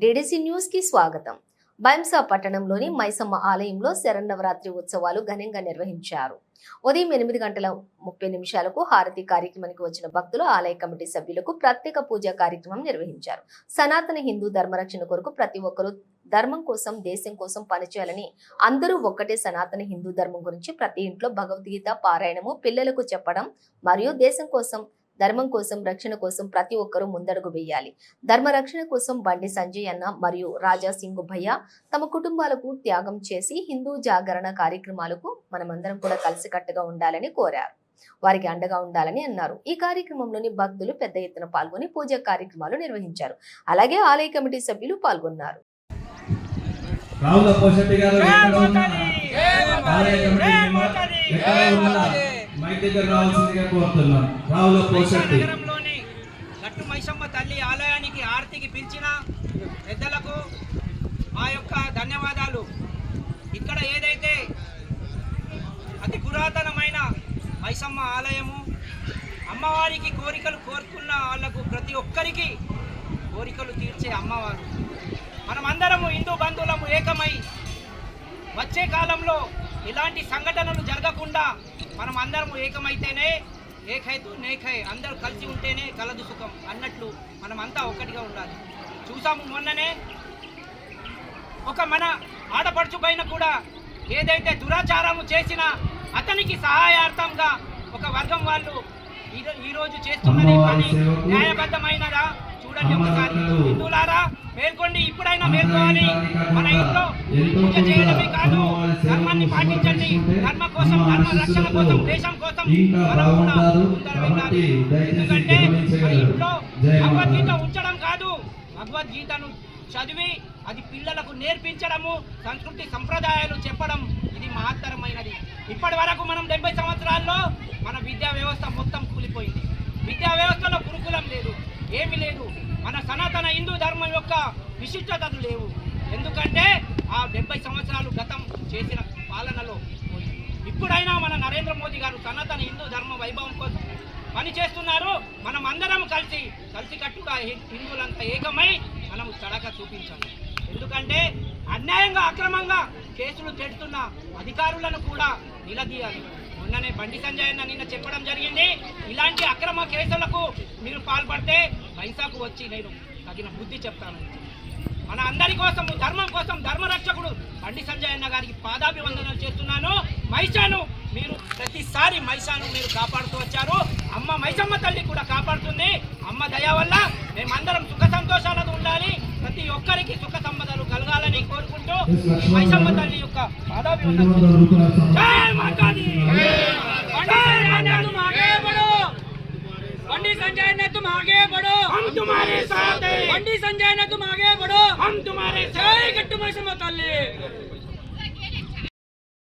DDC న్యూస్కి స్వాగతం. బైంసా పట్టణంలోని మైసమ్మ ఆలయంలో శరన్నవరాత్రి ఉత్సవాలు ఘనంగా నిర్వహించారు. ఉదయం ఎనిమిది గంటల ముప్పై నిమిషాలకు హారతి కార్యక్రమానికి వచ్చిన భక్తులు ఆలయ కమిటీ సభ్యులకు ప్రత్యేక పూజా కార్యక్రమం నిర్వహించారు. సనాతన హిందూ ధర్మరక్షణ కొరకు ప్రతి ఒక్కరూ ధర్మం కోసం దేశం కోసం పనిచేయాలని అందరూ ఒక్కటే సనాతన హిందూ ధర్మం గురించి ప్రతి ఇంట్లో భగవద్గీత పారాయణము పిల్లలకు చెప్పడం మరియు దేశం కోసం ధర్మం కోసం రక్షణ కోసం ప్రతి ఒక్కరూ ముందడుగు వేయాలి. ధర్మ రక్షణ కోసం బండి సంజయ్ అన్న మరియు రాజా సింగ్ భయ్య తమ కుటుంబాలకు త్యాగం చేసి హిందూ జాగరణ కార్యక్రమాలకు మనమందరం కూడా కలిసికట్టుగా ఉండాలని కోరారు. వారికి అండగా ఉండాలని అన్నారు. ఈ కార్యక్రమంలోని భక్తులు పెద్ద ఎత్తున పాల్గొని పూజా కార్యక్రమాలు నిర్వహించారు. అలాగే ఆలయ కమిటీ సభ్యులు పాల్గొన్నారు. రావుల పోషెట్టి గారు జై ఎక్కడ ఆలయ! కమిటీ! ఎక్కడ! మైక్ దగ్గర రావాల్సిందిగా కోరుతున్నాం. రావుల నగరంలోని గట్టు మైసమ్మ తల్లి ఆలయానికి ఆర్తికి పిలిచిన పెద్దలకు మా యొక్క ధన్యవాదాలు. ఇక్కడ ఏదైతే అతి పురాతనమైన మైసమ్మ ఆలయము అమ్మవారికి కోరికలు కోరుకున్న వాళ్ళకు ప్రతి ఒక్కరికి కోరికలు తీర్చే అమ్మవారు. మనమందరము హిందూ బంధువులము ఏకమై వచ్చే కాలంలో ఇలాంటి సంఘటనలు జరగకుండా మనం అందరం ఏకమైతేనే ఏకైతు నేకై అందరూ కలిసి ఉంటేనే కలదు సుఖం అన్నట్లు మనమంతా ఒక్కటిగా ఉండాలి. చూసాము మొన్ననే ఒక మన ఆడపడుచు పైన కూడా ఏదైతే దురాచారము చేసినా అతనికి సహాయార్థంగా ఒక వర్గం వాళ్ళు ఈ- ఈ రోజు చేస్తున్నది పని సేవకు న్యాయబద్ధమైనదా? చూడండి ఒకసారి. హిందువులారా మేల్కోండి ఇప్పుడైనా మేల్కోవాలి. మన ఇంట్లో పూజ చేయడమే కాదు ధర్మాన్ని పాటించండి. ధర్మ కోసం ధర్మ రక్షణ కోసం దేశం కోసం మనం కూడా ఎందుకంటే మన ఇంట్లో భగవద్గీత ఉంచడం కాదు. భగవద్గీతను చదివి అది పిల్లలకు నేర్పించడము సంస్కృతి సంప్రదాయాలు చెప్పడం ఇది మహత్తరమైనది. ఇప్పటి వరకు మనం డెబ్బై సంవత్సరాల్లో మన విద్యా వ్యవస్థ మొత్తం కూలిపోయింది. విద్యా వ్యవస్థలో గురుకులం లేదు. ఏమీ లేదు. మన సనాతన హిందూ ధర్మం యొక్క విశిష్టతలు లేవు. ఎందుకంటే ఆ డెబ్బై సంవత్సరాలు గతం చేసిన పాలనలో ఇప్పుడైనా మన నరేంద్ర మోదీ గారు సనాతన హిందూ ధర్మ వైభవం కోసం పని చేస్తున్నారు. మనం అందరం కలిసి కలిసికట్టుగా హి- హిందువులంతా ఏకమై మనం చడక చూపించాలి. ఎందుకంటే అన్యాయంగా అక్రమంగా కేసులు పెడుతున్న అధికారులను కూడా నిలదీయాలి. అన్ననే బండి సంజయ్ అన్న నిన్న చెప్పడం జరిగింది. ఇలాంటి అక్రమ కేసులకు మీరు పాల్పడితే పైసాకు వచ్చి నేను తగిన బుద్ధి చెప్తాను. మన అందరి కోసం ధర్మం కోసం ధర్మరక్షకుడు బండి సంజయ్ అన్న గారికి పాదాభివందనలు చేస్తున్నాను. మైసాను మీరు ప్రతిసారి మైసాను మీరు కాపాడుతూ వచ్చారు. అమ్మ మైసమ్మ తల్లి కూడా కాపాడుతుంది. అమ్మ దయ వల్ల మేమందరం సుఖ సంతోషాలతో ఉండాలి. ప్రతి ఒక్కరికి సుఖ కోరుకుంటూ ఈ మైసమ్మ తల్లి యొక్క పాదాభివందనలు జై మాతాది जय माता तुम आगे बढ़ो पंडित संजय ने तुम आगे बढ़ो हम तुम्हारे साथ हैं पंडित संजय ने तुम आगे बढ़ो हम तुम्हारे जय गट्टू में समतल्ली